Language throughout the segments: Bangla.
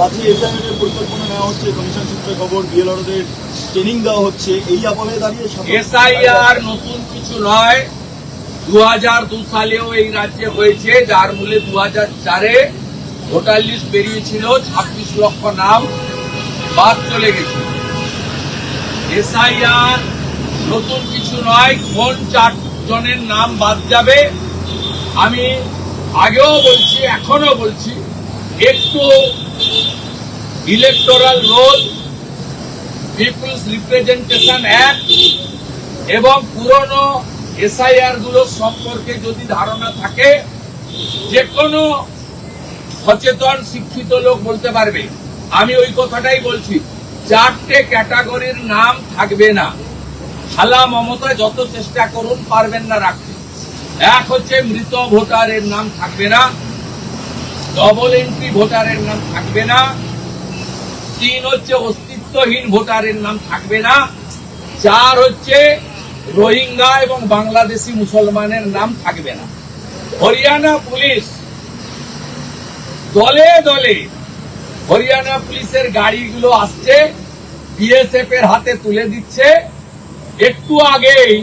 রাজ্যে এসআইআর এর পরিকল্পনা নেওয়া হচ্ছে, কমিশন সূত্রে খবর বিএলআরদের ট্রেনিং দেওয়া হচ্ছে। এই আবহে দাঁড়িয়ে এসআইআর নতুন কিছু নয়। দু দু সালেও এই রাজ্যে হয়েছে, যার মূলে দু হাজার চারে ভোটার লিস্ট বেরিয়েছিল, ছাব্বিশ লক্ষ নাম বাদ চলে গেছে। এসআইআর নতুন কিছু নয়, কোন চার জনের নাম বাদ যাবে, আমি আগেও বলছি এখনও বলছি একটু electoral roll people's representation act এবং পুরনো এসআইআরগুলো সম্পর্কে যদি ধারণা থাকে যে কোনো সচেতন শিক্ষিত লোক বলতে পারবে। আমি ওই কথাটাই বলছি, চারটে ক্যাটাগরির নাম থাকবে না। খালা মমতা যত চেষ্টা করুন, পারবেন না রাখতে। এক হচ্ছে মৃত ভোটারের নাম থাকবে না। ডবল এন্ট্রি ভোটারের নাম থাকবে না। তিন হচ্ছে অস্তিত্বহীন ভোটারের নাম থাকবে না। চার হচ্ছে রোহিঙ্গা এবং বাংলাদেশি মুসলমানের নাম থাকবে না। হরিয়ানা পুলিশ দলে দলে হরিয়ানা পুলিশের গাড়িগুলো আসছে বিএসএফ এর হাতে তুলে দিচ্ছে। একটু আগেই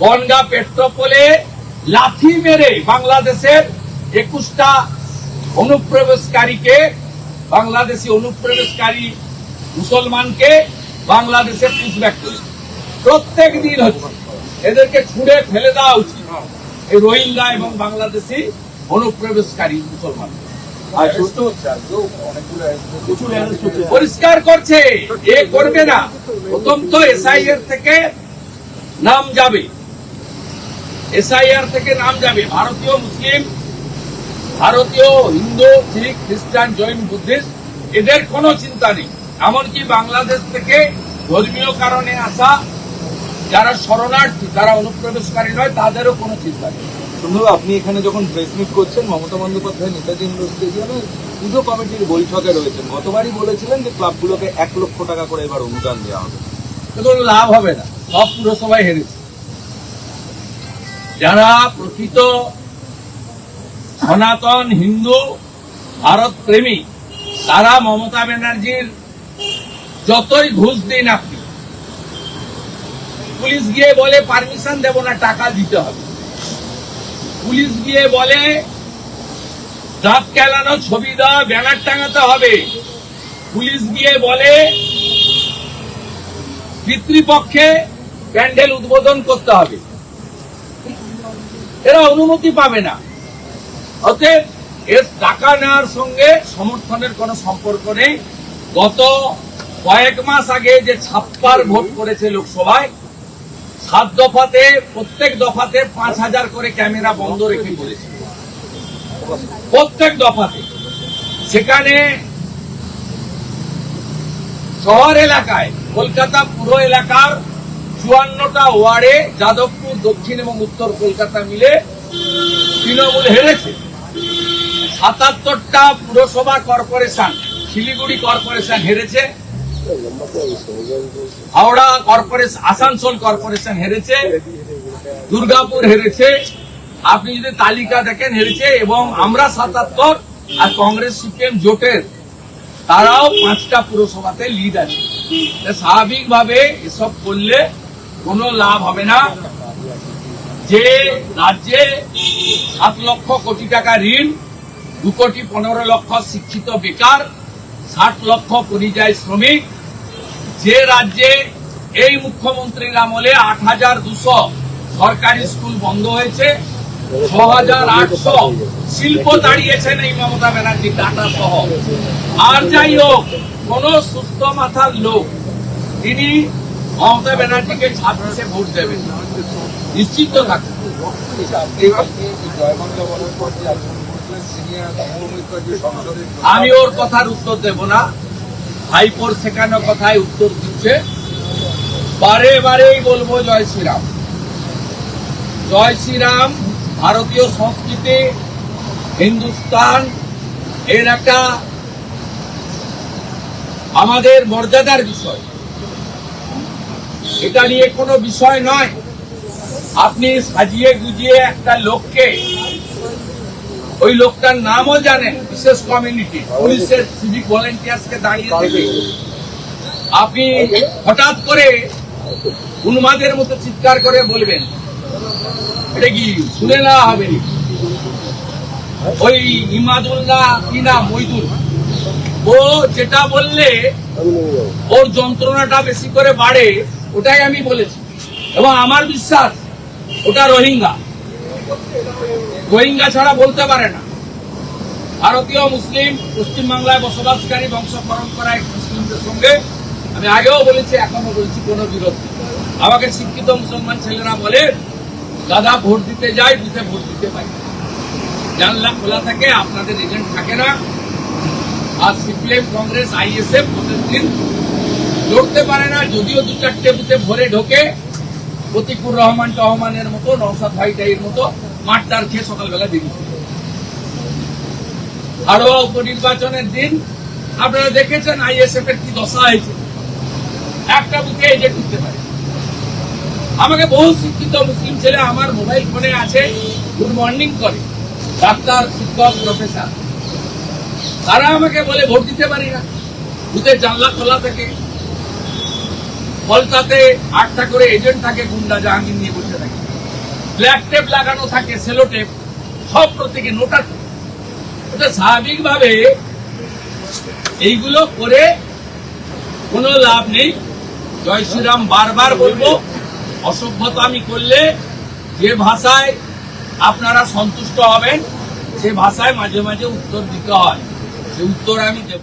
বনগা পেট্রোপোলে লাথি মেরে বাংলাদেশের একুশটা অনুপ্রবেশকারীকে বাংলাদেশি অনুপ্রবেশকারী মুসলমানকে বাংলাদেশে পুষব্যাক করেছে প্রত্যেক দিন হচ্ছে। এদেরকে ছুঁড়ে ফেলে দেওয়া উচিত। এই রোহিঙ্গা এবং বাংলাদেশি অনুপ্রবেশকারী মুসলমান। পরিষ্কার করছে এ করবে না। প্রথম তো এসআইআর থেকে নাম যাবে। এসআইআর থেকে নাম যাবে। ভারতীয় মুসলিম ভারতীয় হিন্দু শিখ খ্রিস্টান জৈন বুদ্ধিস্ট এদের কোনো চিন্তা নেই। এমনকি বাংলাদেশ থেকে ধর্মীয় কারণে আসা যারা শরণার্থী যারা অনুপ্রবেশকারী নয় তাদেরও কোনো চিন্তা নেই। সুন্দর আপনি এখানে যখন প্রেস মিট করছেন মমতা বন্দ্যোপাধ্যায় নেতাজি ইন্ডোর স্টেডিয়ামে পুজো কমিটির বৈঠকে রয়েছেন। গতবারই বলেছিলেন যে ক্লাবগুলোকে এক লক্ষ টাকা করে এবার অনুদান দেওয়া হবে। কোনো লাভ হবে না। সব পুরসভায় হেরেছে। যারা প্রকৃত সনাতন হিন্দু ভারত প্রেমী, তারা মমতা ব্যানার্জির যতই ঘুষ দিন আপনি পুলিশ গিয়ে বলে পারমিশন দেব না, টাকা দিতে হবে। পুলিশ গিয়ে বলে দাঁত কেলানো ছবি দেওয়া ব্যানার টাঙাতে হবে। পুলিশ গিয়ে বলে, পিতৃপক্ষে প্যান্ডেল উদ্বোধন করতে হবে। এরা অনুমতি পাবে না। অতএব এর টাকা নেওয়ার সঙ্গে সমর্থনের কোনো সম্পর্ক নেই। গত কয়েক মাস আগে যে ছাপ্পার ভোট করেছে লোকসভায়, সাত দফাতে, প্রত্যেক দফাতে পাঁচ হাজার করে ক্যামেরা বন্ধ রেখে করেছে প্রত্যেক দফাতে। সেখানে শহর এলাকায়, কলকাতা পুরো এলাকার চুয়ান্নটা ওয়ার্ডে, যাদবপুর দক্ষিণ এবং উত্তর কলকাতা মিলে তৃণমূল হেরেছে। সাতাত্তরটা পুরসভা কর্পোরেশন, শিলিগুড়ি কর্পোরেশন হেরেছে। হাওড়া কর্পোরেশন আসানসোল কর্পোরেশন হেরেছে। দুর্গাপুর হেরেছে। আপনি যদি তালিকা দেখেন, হেরেছে এবং আমরা সাতাত্তর আর কংগ্রেস, সিপিএম জোটের, তারাও পাঁচটা পুরসভাতে লিড আছে। স্বাভাবিকভাবে এসব করলে কোনো লাভ হবে না। যে রাজ্যে সাত লক্ষ কোটি টাকা ঋণ, দু কোটি পনেরো লক্ষ শিক্ষিত বেকার, ষাট লক্ষ পরিযায়ী শ্রমিক, যে রাজ্যে এই মুখ্যমন্ত্রীর আমলে আট হাজার দুশো সরকারি স্কুল বন্ধ হয়েছে, ছ হাজার আটশো শিল্প দাঁড়িয়েছেন এই মমতা ব্যানার্জি, টাটা সহ। আর যাই হোক, কোন সুস্থ মাথার লোক, তিনি মমতা ব্যানার্জিকে ছাব্বিশে ভোট দেবেন না। নিশ্চিত থাকুন জয়বাংলা বলার পর যে আক্রমণ করছিলেন সিনিয়র অমিত যে সংসদে আমি ওর কথার উত্তর দেব না। ভাইপোর শেখানো কথায় উত্তর দিচ্ছে। বারে বারেই বলব জয় শ্রীরাম। জয় শ্রীরাম, ভারতীয় সংস্কৃতি, হিন্দুস্তান, এর একটা আমাদের মর্যাদার বিষয়। এটা নিয়ে কোনো বিষয় নয়। আপনি সাজিয়ে গুজিয়ে একটা লোককে, ওই লোকটার নামও জানেন, বিশেষ কমিউনিটি পুলিশের সিভিক ভলেন্টিয়ার্সকে দাঁড়িয়ে থেকে। আপনি হঠাৎ করে উন্মাদের মতো চিৎকার করে বলবেন, এটা কি শুনে নেওয়া হবে? ওই ইমাদুল্লাহ কি না, মইদুল? ও যেটা বললে, ওর যন্ত্রণাটা বেশি করে বাড়ে, ওটাই আমি বলেছি। এবং আমার বিশ্বাস ওটা রোহিঙ্গা। রোহিঙ্গা ছাড়া বলতে পারে না। ভারতীয় মুসলিম, পশ্চিমবাংলায় বসবাসকারী, বংশ পরম্পরা মুসলিমদের সঙ্গে। আমি আগেও বলেছি এখনও বলছি, কোনো বিরোধ। আমাকে শিক্ষিত মুসলমান ছেলেরা বলে, দাদা, ভোট দিতে যাই, বুথে ভোট দিতে পারি। জানলা খোলা থাকে, আপনাদের এজেন্ট থাকে না। আর সিপিএম, কংগ্রেস, আইএসএফ ভোটের দিন লড়তে পারে না। যদিও দু চারটে বুথে ভরে ঢোকে প্রতিকুর রহমান টহমানের মতো নৌসাদ ভাইটাইয়ের মতো মাঠটার খেয়ে সকালবেলা বেরিয়ে চলে আরও উপনির্বাচনের দিন আপনারা দেখেছেন আইএসএফ এর কি দশা হয়েছে। একটা বুথে এজেন্ট উঠতে পারে। আমাকে বহু শিক্ষিত মুসলিম ছেলে আমার মোবাইল ফোনে আছে, গুড মর্নিং করে। ডাক্তার, শিক্ষক, প্রফেসর। তারা আমাকে বলে, ভোট দিতে পারি না। বুথের জানলা খোলা থাকে। ফলতাতে আটটা করে এজেন্ট থাকে, গুন্ডা জাহাঙ্গীর নিয়ে বসে থাকে। ব্ল্যাক টেপ লাগানো থাকে সেলো টেপ সব প্রত্যেকে নোটা ওটা স্বাভাবিকভাবে এইগুলো করে কোনো লাভ নেই। জয় শ্রীরাম বারবার বলব, অসভ্যতা আমি করলে যে ভাষায় আপনারা সন্তুষ্ট হবেন, সে ভাষায় মাঝে মাঝে উত্তর দিতে হয়। সে উত্তর আমি দেব